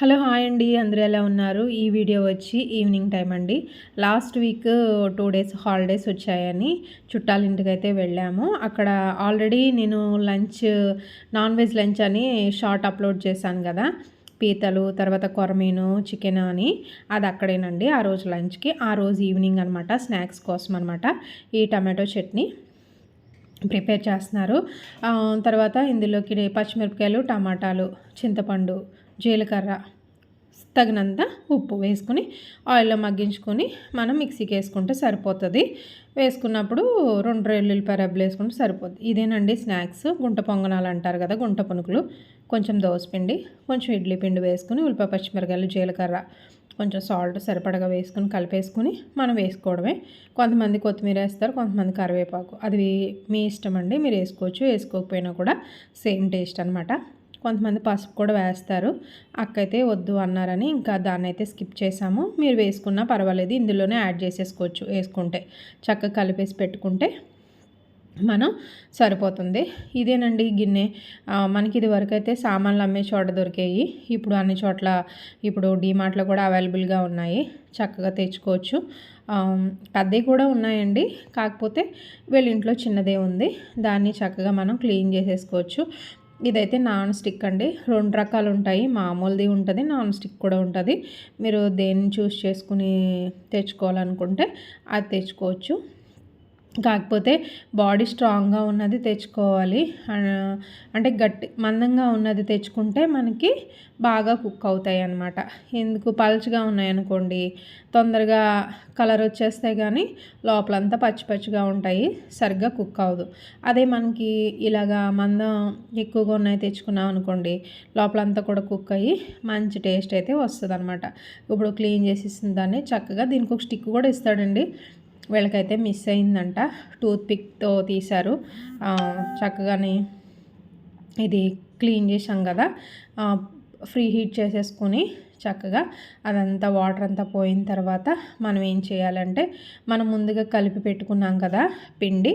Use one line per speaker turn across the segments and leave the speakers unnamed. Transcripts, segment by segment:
Hello hi అండి అందరూ ఎలా ఉన్నారు? ఈ వీడియో వచ్చి ఈవినింగ్ టైం అండి. Last week two days holidays వచ్చాయని చుట్టాలింటికి అయితే వెళ్ళాము. అక్కడ ఆల్రెడీ నేను లంచ్ నాన్ వెజ్ లంచ్ అని షార్ట్ అప్లోడ్ చేశాను కదా. పీతలు తర్వాత కొరమీను చికెన్ అని. అది అక్కడేనండి ఆ రోజు లంచ్కి. ఆ రోజు ఈవినింగ్ అనమాట స్నాక్స్ కోసం అనమాట ఈ టమాటో చట్నీ ప్రిపేర్ చేస్తున్నారు. తర్వాత ఇందులోకి పచ్చిమిరపకాయలు టమాటాలు చింతపండు జీలకర్ర తగినంత ఉప్పు వేసుకుని ఆయిల్లో మగ్గించుకొని మనం మిక్సీకి వేసుకుంటే సరిపోతుంది. వేసుకున్నప్పుడు రెండు రెల్లుల్లిపాయ రెబ్బలు వేసుకుంటే సరిపోతుంది ఇదేనండి స్నాక్స్. గుంట పొంగనాలు అంటారు కదా గుంట పునుకులు. కొంచెం దోసపిండి కొంచెం ఇడ్లీ పిండి వేసుకుని ఉల్లిపాయ పచ్చిమిరకాయలు జీలకర్ర కొంచెం సాల్ట్ సరిపడగా వేసుకుని కలిపేసుకుని మనం వేసుకోవడమే. కొంతమంది కొత్తిమీర వేస్తారు కొంతమంది కరివేపాకు. అది మీ ఇష్టం అండి మీరు వేసుకోవచ్చు వేసుకోకపోయినా కూడా సేమ్ టేస్ట్ అనమాట కొంతమంది పసుపు కూడా వేస్తారు. అక్కయితే వద్దు అన్నారని ఇంకా దాన్ని అయితే స్కిప్ చేసాము. మీరు వేసుకున్నా పర్వాలేదు ఇందులోనే యాడ్ చేసేసుకోవచ్చు వేసుకుంటే. చక్కగా కలిపేసి పెట్టుకుంటే మనం సరిపోతుంది. ఇదేనండి గిన్నె. మనకి ఇది వరకు అయితే సామాన్లు అమ్మే చోట దొరికాయి. ఇప్పుడు అన్ని చోట్ల ఇప్పుడు డీమార్ట్లో కూడా అవైలబుల్గా ఉన్నాయి. చక్కగా తెచ్చుకోవచ్చు. పెద్దవి కూడా ఉన్నాయండి. కాకపోతే వీళ్ళ ఇంట్లో చిన్నదే ఉంది. దాన్ని చక్కగా మనం క్లీన్ చేసేసుకోవచ్చు. ఇదైతే నాన్ స్టిక్ అండి. రెండు రకాలు ఉంటాయి. మామూలుది ఉంటుంది నాన్ స్టిక్ కూడా ఉంటుంది. మీరు దేన్ని చూస్ చేసుకుని తెచ్చుకోవాలనుకుంటే అది తెచ్చుకోవచ్చు. కాకపోతే బాడీ స్ట్రాంగ్గా ఉన్నది తెచ్చుకోవాలి. అంటే గట్టి మందంగా ఉన్నది తెచ్చుకుంటే మనకి బాగా కుక్ అవుతాయి అన్నమాట. ఎందుకు? పల్చగా ఉన్నాయనుకోండి తొందరగా కలర్ వచ్చేస్తే కానీ లోపలంతా పచ్చి పచ్చిగా ఉంటాయి సరిగ్గా కుక్ అవ్వదు. అదే మనకి ఇలాగా మందం ఎక్కువగా ఉన్నాయి తెచ్చుకున్నాం అనుకోండి లోపలంతా కూడా కుక్ అయ్యి మంచి టేస్ట్ అయితే వస్తుంది అనమాట ఇప్పుడు క్లీన్ చేసేసిన దాన్ని చక్కగా దీనికి ఒక స్టిక్ కూడా ఇస్తాడండి. వీళ్ళకైతే మిస్ అయిందంట. టూత్ పిక్తో తీశారు చక్కగానే ఇది క్లీన్ చేసాం కదా. ఫ్రీ హీట్ చేసేసుకొని చక్కగా అదంతా వాటర్ అంతా పోయిన తర్వాత మనం ఏం చేయాలంటే మనం ముందుగా కలిపి పెట్టుకున్నాం కదా పిండి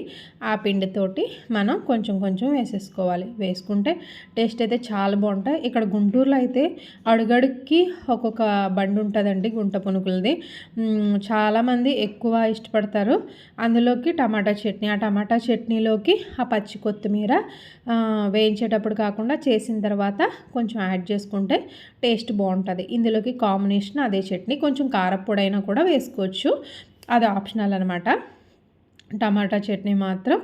ఆ పిండితోటి మనం కొంచెం కొంచెం వేసేసుకోవాలి. వేసుకుంటే టేస్ట్ అయితే చాలా బాగుంటాయి. ఇక్కడ గుంటూరులో అయితే అడుగడుక్కి ఒక్కొక్క బండి ఉంటుందండి గుంట పునుకులది. చాలామంది ఎక్కువ ఇష్టపడతారు. అందులోకి టమాటా చట్నీ ఆ టమాటా చట్నీలోకి ఆ పచ్చి కొత్తిమీర వేయించేటప్పుడు కాకుండా చేసిన తర్వాత కొంచెం యాడ్ చేసుకుంటే టేస్ట్ బాగుంటుంది. ఇందులోకి కాంబినేషన్ అదే చట్నీ కొంచెం కారప్పొడైనా కూడా వేసుకోవచ్చు. అది ఆప్షనల్ అనమాట టమాటా చట్నీ మాత్రం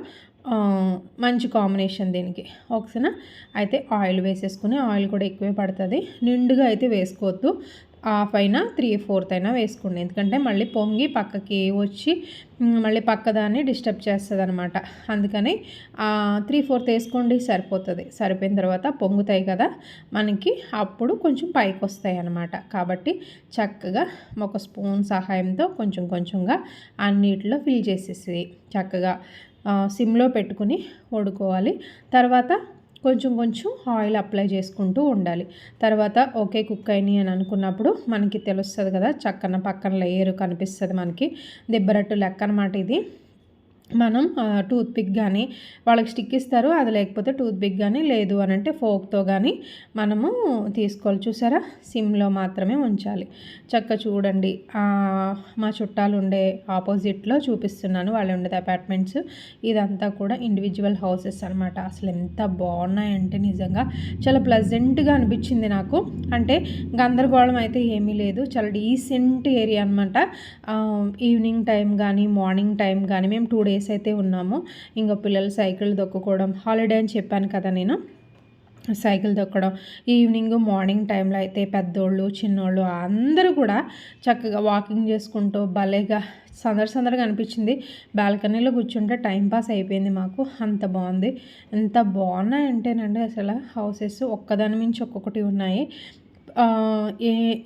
మంచి కాంబినేషన్ దీనికి. ఒకసారి అయితే ఆయిల్ వేసేసుకుని ఆయిల్ కూడా ఎక్కువే పడుతుంది. నిండుగా అయితే వేసుకోవద్దు. హాఫ్ అయినా త్రీ ఫోర్త్ అయినా వేసుకోండి. ఎందుకంటే మళ్ళీ పొంగి పక్కకి వచ్చి మళ్ళీ పక్కదాన్ని డిస్టర్బ్ చేస్తుంది అనమాట అందుకని త్రీ ఫోర్త్ వేసుకోండి సరిపోతుంది. సరిపోయిన తర్వాత పొంగుతాయి కదా మనకి అప్పుడు కొంచెం పైకి వస్తాయి అనమాట కాబట్టి చక్కగా ఒక స్పూన్ సహాయంతో కొంచెం కొంచెంగా అన్నిటిలో ఫిల్ చేసేసి చక్కగా సిమ్లో పెట్టుకుని వడుకోవాలి తర్వాత కొంచెం కొంచెం ఆయిల్ అప్లై చేసుకుంటూ ఉండాలి. తర్వాత ఓకే కుక్ అయినాయి అని అనుకున్నప్పుడు మనకి తెలుస్తుంది కదా చక్కన పక్కన లేయర్ కనిపిస్తుంది మనకి. దిబ్బరట్టు లెక్క అనమాట ఇది. మనం టూత్ పిక్ కానీ వాళ్ళకి స్టిక్ ఇస్తారు. అది లేకపోతే టూత్ పిక్ కానీ లేదు అని అంటే ఫోక్తో కానీ మనము తీసుకోవాలి. చూసారా? సిమ్లో మాత్రమే ఉంచాలి. చక్క చూడండి. మా చుట్టాలు ఉండే ఆపోజిట్లో చూపిస్తున్నాను. వాళ్ళు ఉండేది అపార్ట్మెంట్స్. ఇదంతా కూడా ఇండివిజువల్ హౌసెస్ అనమాట అసలు ఎంత బాగున్నాయంటే నిజంగా. చాలా ప్లజెంట్గా అనిపించింది నాకు. అంటే గందరగోళం అయితే ఏమీ లేదు. చాలా డీసెంట్ ఏరియా అనమాట ఈవినింగ్ టైం కానీ మార్నింగ్ టైం కానీ మేము టూ డేస్ డేస్ అయితే ఉన్నాము. ఇంకా పిల్లలు సైకిల్ దొక్కుకోవడం హాలిడే అని చెప్పాను కదా నేను. సైకిల్ దొక్కడం ఈవినింగ్ మార్నింగ్ టైంలో అయితే పెద్దోళ్ళు చిన్నోళ్ళు అందరూ కూడా చక్కగా వాకింగ్ చేసుకుంటూ భలేగా సందడి సందడిగా అనిపించింది. బాల్కనీలో కూర్చుంటే టైంపాస్ అయిపోయింది మాకు. అంత బాగుంది. ఎంత బాగున్నాయంటేనండి అసలు హౌసెస్ ఒక్కదాని మించి ఒక్కొక్కటి ఉన్నాయి.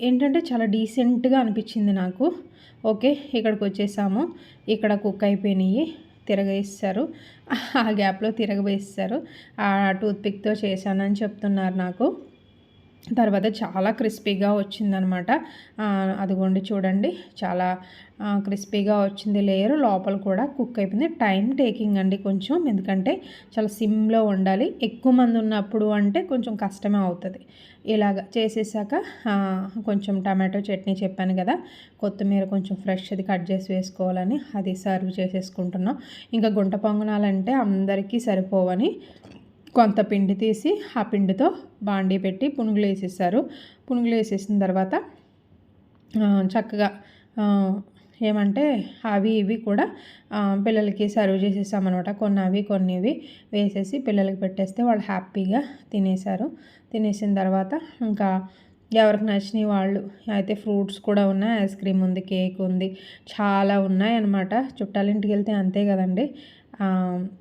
ఏంటంటే చాలా డీసెంట్గా అనిపించింది నాకు. ఓకే ఇక్కడికి వచ్చేసాము ఇక్కడ కుక్ అయిపోయినాయి తిరగేస్తారు. ఆ గ్యాప్లో తిరగవేస్తారు ఆ టూత్పిక్తో చేశానని చెప్తున్నారు నాకు. తర్వాత చాలా క్రిస్పీగా వచ్చిందనమాట. అదిగోండి చూడండి. చాలా క్రిస్పీగా వచ్చింది లేయర్. లోపల కూడా కుక్ అయిపోయింది. టైం టేకింగ్ అండి కొంచెం. ఎందుకంటే చాలా సిమ్లో ఉండాలి. ఎక్కువ మంది ఉన్నప్పుడు అంటే కొంచెం కష్టమే అవుతుంది. ఇలాగ చేసేసాక కొంచెం టమాటో చట్నీ చెప్పాను కదా. కొత్తిమీర కొంచెం ఫ్రెష్ అది కట్ చేసి వేసుకోవాలని అది సర్వ్ చేసేసుకుంటున్నాం. ఇంకా గుంట పొంగనాలంటే అందరికీ సరిపోవని కొంత పిండి తీసి ఆ పిండితో బాండీ పెట్టి పునుగులు వేసేసారు. పునుగులు వేసేసిన తర్వాత చక్కగా ఏమంటే అవి ఇవి కూడా పిల్లలకి సర్వ్ చేసేసామన్నమాట. కొన్ని అవి కొన్ని ఇవి వేసేసి పిల్లలకి పెట్టేస్తే వాళ్ళు హ్యాపీగా తినేశారు తినేసిన తర్వాత ఇంకా ఎవరికి నచ్చినవి వాళ్ళు అయితే ఫ్రూట్స్ కూడా ఉన్నాయి ఐస్ క్రీమ్ ఉంది కేక్ ఉంది చాలా ఉన్నాయి అనమాట చుట్టాలింటికి వెళ్తే అంతే కదండి.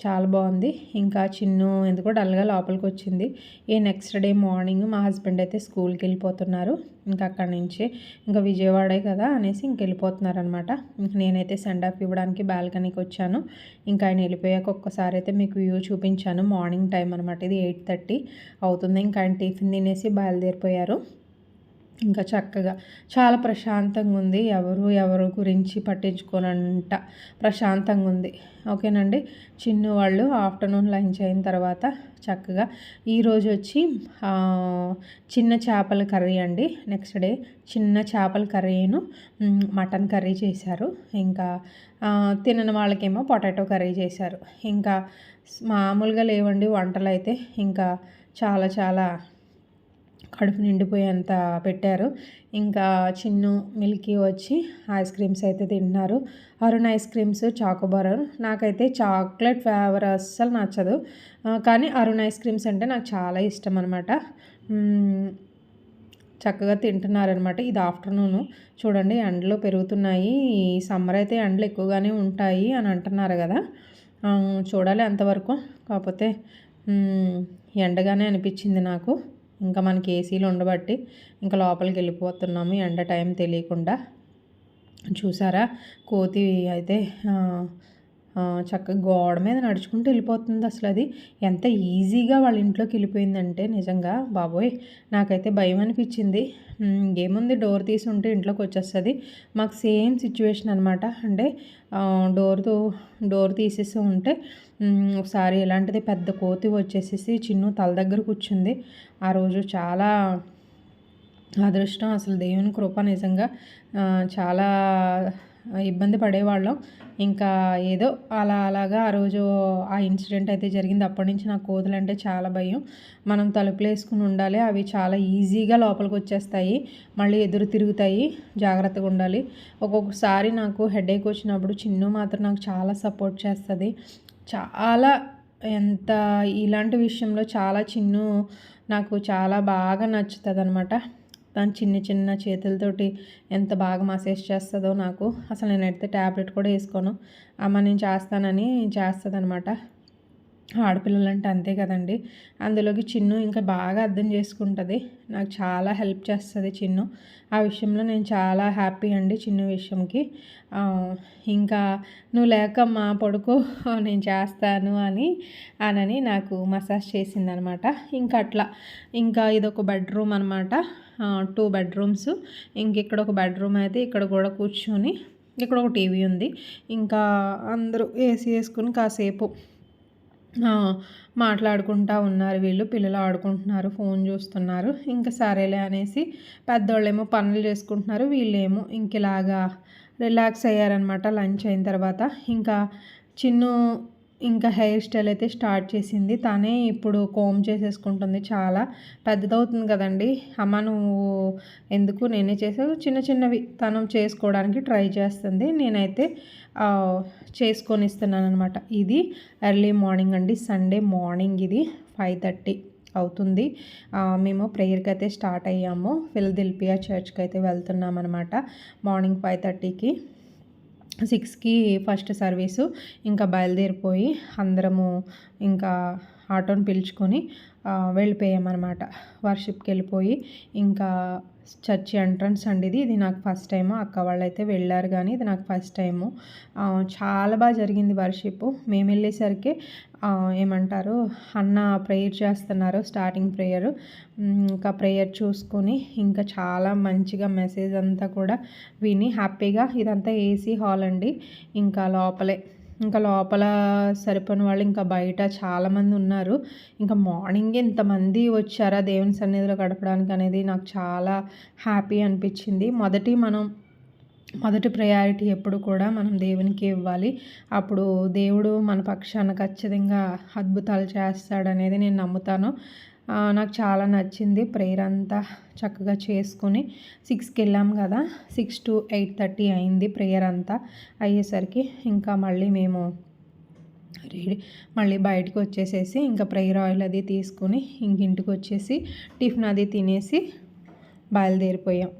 చాలా బాగుంది. ఇంకా చిన్ను ఎందుకో డల్గా లోపలికి వచ్చింది ఈ నెక్స్ట్ డే మార్నింగ్ మా హస్బెండ్ అయితే స్కూల్కి వెళ్ళిపోతున్నారు ఇంకా అక్కడి నుంచి ఇంకా విజయవాడే కదా అనేసి ఇంక వెళ్ళిపోతున్నారు అనమాట ఇంక నేనైతే సెండ్ ఆఫ్ ఇవ్వడానికి బాల్కనీకి వచ్చాను. ఇంకా ఆయన వెళ్ళిపోయాక ఒక్కసారి అయితే మీకు వ్యూ చూపించాను. మార్నింగ్ టైం అనమాట ఇది ఎయిట్ థర్టీ అవుతుంది. ఇంకా ఆయన టిఫిన్ తినేసి బయలుదేరిపోయారు. ఇంకా చక్కగా. చాలా ప్రశాంతంగా ఉంది ఎవరు ఎవరు గురించి పట్టించుకోనంట. ప్రశాంతంగా ఉంది ఓకేనండి? చిన్న వాళ్ళు ఆఫ్టర్నూన్ లంచ్ అయిన తర్వాత చక్కగా ఈరోజు వచ్చి చిన్న చేపల కర్రీ అండి. నెక్స్ట్ డే చిన్న చేపల కర్రీను మటన్ కర్రీ చేశారు. ఇంకా తినని వాళ్ళకేమో పొటాటో కర్రీ చేశారు. ఇంకా మామూలుగా లేవండి వంటలు అయితే ఇంకా చాలా చాలా కడుపు నిండిపోయేంత పెట్టారు. ఇంకా చిన్ను మిల్కీ వచ్చి ఐస్ క్రీమ్స్ అయితే తింటున్నారు. అరుణ్ ఐస్ క్రీమ్స్ చాకోబార్ నాకైతే చాక్లెట్ ఫ్లేవర్ అస్సలు నచ్చదు. కానీ అరుణ్ ఐస్ క్రీమ్స్ అంటే నాకు చాలా ఇష్టం అనమాట చక్కగా తింటున్నారనమాట ఇది ఆఫ్టర్నూను. చూడండి ఎండలు పెరుగుతున్నాయి. ఈ సమ్మర్ అయితే ఎండలు ఎక్కువగానే ఉంటాయి అని అంటున్నారు కదా. చూడాలి అంతవరకు. కాకపోతే ఎండగానే అనిపించింది నాకు. ఇంకా మనకి ఏసీలు ఉండబట్టి ఇంకా లోపలికి వెళ్ళిపోతున్నాము. ఎండ టైం తెలియకుండా. చూసారా? కోతి అయితే చక్కగా గోడ మీద నడుచుకుంటూ వెళ్ళిపోతుంది అసలు అది. ఎంత ఈజీగా వాళ్ళ ఇంట్లోకి వెళ్ళిపోయిందంటే నిజంగా బాబోయ్ నాకైతే భయం అనిపించింది. ఏముంది డోర్ తీసి ఉంటే ఇంట్లోకి వచ్చేస్తుంది. మాకు సేమ్ సిచ్యువేషన్ అనమాట అంటే డోర్తో డోర్ తీసేసి ఉంటే ఒకసారి ఇలాంటిది పెద్ద కోతి వచ్చేసేసి చిన్ను తల దగ్గర కూర్చుంది. ఆ రోజు చాలా అదృష్టం అసలు దేవుని కృప నిజంగా చాలా ఇబ్బంది పడేవాళ్ళం. ఇంకా ఏదో అలా అలాగా ఆ రోజు ఆ ఇన్సిడెంట్ అయితే జరిగింది. అప్పటి నుంచి నాకు కోతులు అంటే చాలా భయం. మనం తలుపులు వేసుకుని ఉండాలి. అవి చాలా ఈజీగా లోపలికి వచ్చేస్తాయి. మళ్ళీ ఎదురు తిరుగుతాయి. జాగ్రత్తగా ఉండాలి. ఒక్కొక్కసారి నాకు హెడేక్ వచ్చినప్పుడు చిన్ను మాత్రం నాకు చాలా సపోర్ట్ చేస్తుంది. చాలా ఎంత ఇలాంటి విషయంలో చాలా చిన్ను నాకు చాలా బాగా నచ్చుతుంది అనమాట దాని చిన్న చిన్న చేతులతోటి ఎంత బాగా మసేజ్ చేస్తుందో నాకు. అసలు నేనైతే ట్యాబ్లెట్ కూడా వేసుకోను. అమ్మ నేను చేస్తానని చేస్తుంది అనమాట ఆడపిల్లలు అంటే అంతే కదండి. అందులోకి చిన్ను ఇంకా బాగా అర్థం చేసుకుంటుంది. నాకు చాలా హెల్ప్ చేస్తుంది చిన్ను. ఆ విషయంలో నేను చాలా హ్యాపీ అండి చిన్న విషయంకి. ఇంకా నువ్వు లేక మా పడుకో నేను చేస్తాను అని అనని నాకు మసాజ్ చేసిందనమాట. ఇంకా అట్లా. ఇంకా ఇదొక బెడ్రూమ్ అనమాట. Two bedrooms. ఇంక ఇక్కడ ఒక బెడ్రూమ్ అయితే ఇక్కడ కూడా కూర్చొని ఇక్కడ ఒక టీవీ ఉంది. ఇంకా అందరూ ఏసీ వేసుకుని కాసేపు మాట్లాడుకుంటూ ఉన్నారు వీళ్ళు. పిల్లలు ఆడుకుంటున్నారు ఫోన్ చూస్తున్నారు. ఇంకా సరేలే అనేసి పెద్దోళ్ళేమో పనులు చేసుకుంటున్నారు వీళ్ళేమో ఇంక ఇలాగా రిలాక్స్ అయ్యారనమాట లంచ్ అయిన తర్వాత. ఇంకా చిన్ను ఇంకా హెయిర్ స్టైల్ అయితే స్టార్ట్ చేసింది. తనే ఇప్పుడు కోమ్ చేసేసుకుంటుంది చాలా. పెద్దదవుతుంది కదండి. అమ్మ నువ్వు ఎందుకు నేనే చేసావు చిన్న చిన్నవి తను చేసుకోవడానికి ట్రై చేస్తుంది. నేనైతే చేసుకొని ఇస్తున్నాను అనమాట ఇది ఎర్లీ మార్నింగ్ అండి. సండే మార్నింగ్ ఇది. ఫైవ్ థర్టీ అవుతుంది. మేము ప్రేయర్కి అయితే స్టార్ట్ అయ్యాము. ఫిల్దిల్పియా చర్చ్కి అయితే వెళ్తున్నాం అనమాట మార్నింగ్ ఫైవ్ థర్టీకి. సిక్స్కి ఫస్ట్ సర్వీసు. ఇంకా బయలుదేరిపోయి అందరము ఇంకా ఆటోని పిలుచుకొని వెళ్ళిపోయామన్నమాట. వర్షిప్కి వెళ్ళిపోయి ఇంకా చర్చి ఎంట్రన్స్ అండి ఇది ఇది నాకు ఫస్ట్ టైం అక్క వాళ్ళు అయితే వెళ్ళారు కానీ ఇది నాకు ఫస్ట్ టైము. చాలా బాగా జరిగింది వర్షిప్ మేము వెళ్ళేసరికి ఏమంటారు అన్న ప్రేయర్ చేస్తున్నారు స్టార్టింగ్ ప్రేయర్. ఇంకా ప్రేయర్ చూసుకొని ఇంకా చాలా మంచిగా మెసేజ్ అంతా కూడా విని హ్యాపీగా ఇదంతా ఏసీ హాల్ అండి. ఇంకా లోపలే. ఇంకా లోపల సరిపోని వాళ్ళు ఇంకా బయట చాలామంది ఉన్నారు. ఇంకా మార్నింగ్ ఇంతమంది వచ్చారా దేవుని సన్నిధిలో గడపడానికి అనేది నాకు చాలా హ్యాపీ అనిపించింది. మొదటి మనం మొదటి ప్రయారిటీ ఎప్పుడు కూడా మనం దేవునికి ఇవ్వాలి. అప్పుడు దేవుడు మన పక్షాన ఖచ్చితంగా అద్భుతాలు చేస్తాడనేది నేను నమ్ముతాను. నాకు చాలా నచ్చింది ప్రేయర్ అంతా చక్కగా చేసుకుని సిక్స్కి వెళ్ళాం కదా సిక్స్ టు ఎయిట్ థర్టీ అయింది ప్రేయర్ అంతా. అయ్యేసరికి ఇంకా మళ్ళీ మేము రెడీ మళ్ళీ బయటకు వచ్చేసేసి ఇంకా ప్రేయర్ ఆయిల్ అది తీసుకుని ఇంకింటికి వచ్చేసి టిఫిన్ అది తినేసి బయలుదేరిపోయాం.